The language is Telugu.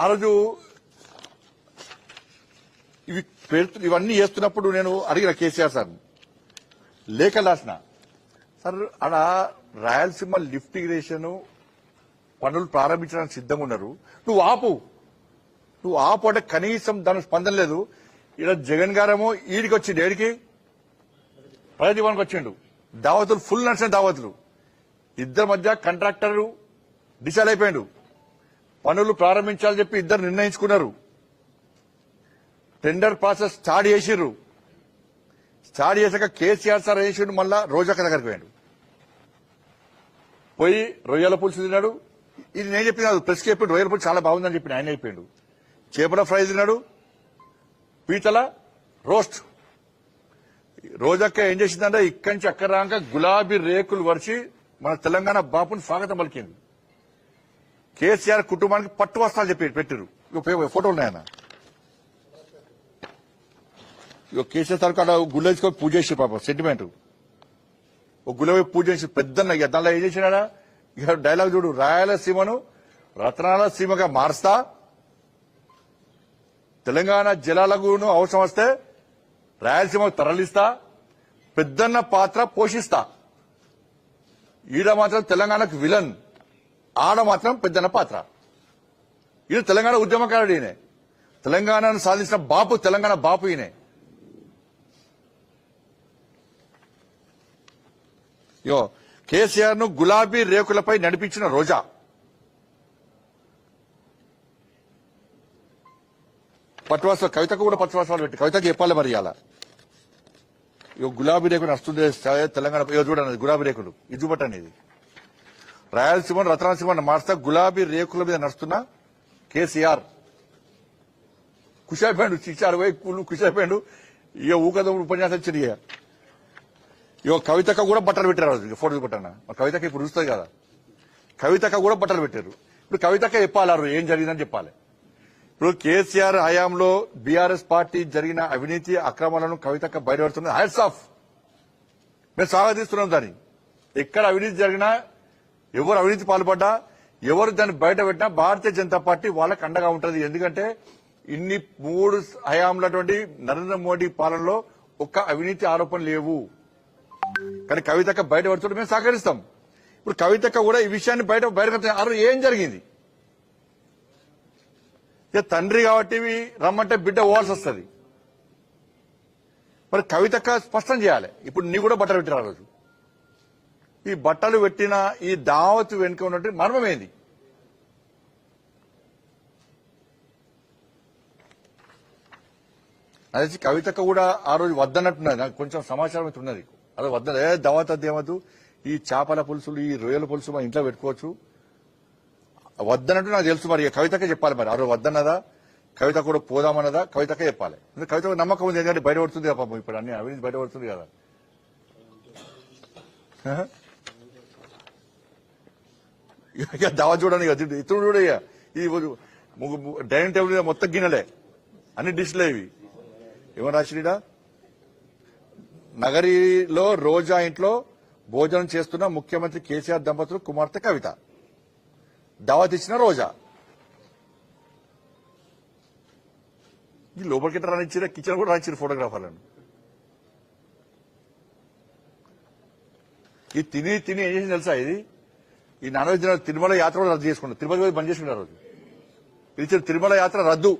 ఆ రోజు ఇవి పెడుతు ఇవన్నీ చేస్తున్నప్పుడు నేను అడిగిన కేసీఆర్ సార్ లేఖ రాసిన. సార్ ఆడ రాయలసీమ లిఫ్ట్ ఇరిగేషన్ పనులు ప్రారంభించడానికి సిద్ధంగా ఉన్నారు. నువ్వు ఆపు. నువ్వు ఆపు అంటే కనీసం దానికి స్పందన లేదు. ఇక్కడ జగన్ గారేమో ఈడికి వచ్చిండు. ఏడికి? ప్రగతిభవన్కి వచ్చిండు. దావతులు ఫుల్ నడిచిన దావతులు. ఇద్దరి మధ్య కాంట్రాక్టర్ డిసైడ్ అయిపోయాడు. పనులు ప్రారంభించాలని చెప్పి ఇద్దరు నిర్ణయించుకున్నారు. టెండర్ ప్రాసెస్ స్టార్ట్ చేసిర్రు. స్టార్ట్ చేశాక కేసీఆర్ సార్ చేసిండు? మళ్ళా రోజాక దగ్గరికి పోయాడు. పోయి రొయ్యల పులుసు తిన్నాడు. ఇది నేను చెప్పిన కాదు ప్రెస్కి చెప్పిండు రొయ్యల పులుసు చాలా బాగుందని చెప్పి ఆయన అయిపోయాడు చేపల ఫ్రై తిన్నాడు. పీతల రోస్ట్. రోజక్క ఏం చేసిందంటే ఇక్కడి నుంచి అక్కడ రాక గులాబీ రేకులు వరిచి మన తెలంగాణ బాపుని స్వాగతం పలికింది కేసీఆర్ కుటుంబానికి పట్టు వస్త్రాలు చెప్పి పెట్టారు ఇగో ఫోటోలు ఉన్నాయన్న. ఇక కేసీఆర్ సార్ అక్కడ గుళ్ళ తీసుకొని పూజ చేసి పాప సెంటిమెంట్ ఒక గుళ్ళ పోయి పూజ చేసి పెద్ద దానిలో ఏం చేసినాడా? ఇక డైలాగ్ చూడు రాయలసీమను రత్నాల సీమగా మారుస్తా. తెలంగాణ జలాలకు అవసరం వస్తే రాయలసీమకు తరలిస్తా. పెద్దన్న పాత్ర పోషిస్తా. ఈడ మాత్రం తెలంగాణకు విలన్. ఆడ మాత్రం పెద్దన్న పాత్ర. ఈయన తెలంగాణ ఉద్యమకారుడు ఈయనే. తెలంగాణను సాధించిన బాపు తెలంగాణ బాపు ఈయనే. యో కేసీఆర్ను గులాబీ రేకులపై నడిపించిన రోజా. పట్టువాస కవితకు కూడా పట్టువాసాలు పెట్టి కవితకు చెప్పాలి మరి అలా ఇగో గులాబీ రేకులు వస్తుంది తెలంగాణ చూడండి గులాబీ రేకులు ఇది చూపట్టండి ఇది. రాయలసీమను రతనాసీమ మార్స్తా గులాబీ రేకుల మీద నడుస్తున్న కేసీఆర్. కుషాబేండు చిచ్చారు పోయి కూలు కుషాబేండు ఇక ఊకదమ్ముడు ఉపన్యాసం వచ్చింది ఇక కవితక కూడా బట్టలు పెట్టారు ఫోటోలు రోజు. ఫోటో కవితక ఇప్పుడు చూస్తుంది కదా. కవితక కూడా బట్టలు పెట్టారు. ఇప్పుడు కవితక చెప్పాలి ఏం జరిగిందని చెప్పాలి. ఇప్పుడు కేసీఆర్ హయాంలో బీఆర్ఎస్ పార్టీ జరిగిన అవినీతి అక్రమాలను కవితక బయటపడుతుంది హైట్స్ ఆఫ్ మేము స్వాగతిస్తున్నాం దాన్ని. ఎక్కడ అవినీతి జరిగినా ఎవరు అవినీతి పాల్పడ్డా ఎవరు దాన్ని బయట పెట్టినా భారతీయ జనతా పార్టీ వాళ్ళకి అండగా ఉంటుంది. ఎందుకంటే ఇన్ని మూడు హయాంలటువంటి నరేంద్ర మోడీ పాలనలో ఒక్క అవినీతి ఆరోపణలు లేవు. కానీ కవితక్క బయట పడుతుంటే మేము సహకరిస్తాం. ఇప్పుడు కవితక్క కూడా ఈ విషయాన్ని బయట బయటకు ఆ ఏం జరిగింది? ఇక తండ్రి కాబట్టి రమ్మంటే బిడ్డ పోవాల్సి వస్తుంది. మరి కవితక్క స్పష్టం చేయాలి. ఇప్పుడు నీ కూడా బట్టలు పెట్టారు ఆ రోజు. ఈ బట్టలు పెట్టిన ఈ దావత్ వెనుక ఉన్నట్టు మర్మమేంది అదే కవితకు కూడా ఆ రోజు వద్దన్నట్టున్నది. నాకు కొంచెం సమాచారం అయితే ఉన్నది అదే వద్ద ఏ దావత్ అది ఏమద్దు ఈ చేపల పులుసులు ఈ రొయ్యల పులుసు మా ఇంట్లో పెట్టుకోవచ్చు. వద్దన్నట్టు నాకు తెలుసు మరి. కవితకే చెప్పాలి మరి. ఆ రోజు వద్దన్నదా? కవిత కూడా పోదామన్నదా? కవితకే చెప్పాలి. కవితకు కవిత నమ్మకం ఉంది. ఎందుకంటే బయట పడుతుంది కదా పాపం. ఇప్పుడు అన్ని అవినీతి బయట పడుతుంది కదా. ఇక దావా చూడడానికి ఇక ఇతడు చూడ ఇక. ఈ డైనింగ్ టేబుల్ మీద మొత్తం గిన్నెలే. అన్ని డిష్లే ఇవి. ఏమో రాసిడా నగరిలో రోజా ఇంట్లో భోజనం చేస్తున్న ముఖ్యమంత్రి కేసీఆర్ దంపతులు కుమార్తె కవిత. దావత్ ఇచ్చిన రోజా. ఈ లోపలికి రానిచ్చిన కిచెన్ కూడా రానిచ్చిన ఫోటోగ్రాఫర్లను. ఈ తిని తిని ఏం చేసింది తెలుసా ఇది? ఈ నాన్ వెజ్ తిరుమల యాత్ర రద్దు చేసుకున్నారు. తిరుపతి పోయి బంద్ చేసుకున్నారు రోజు. ఇది ఇచ్చిన తిరుమల యాత్ర రద్దు.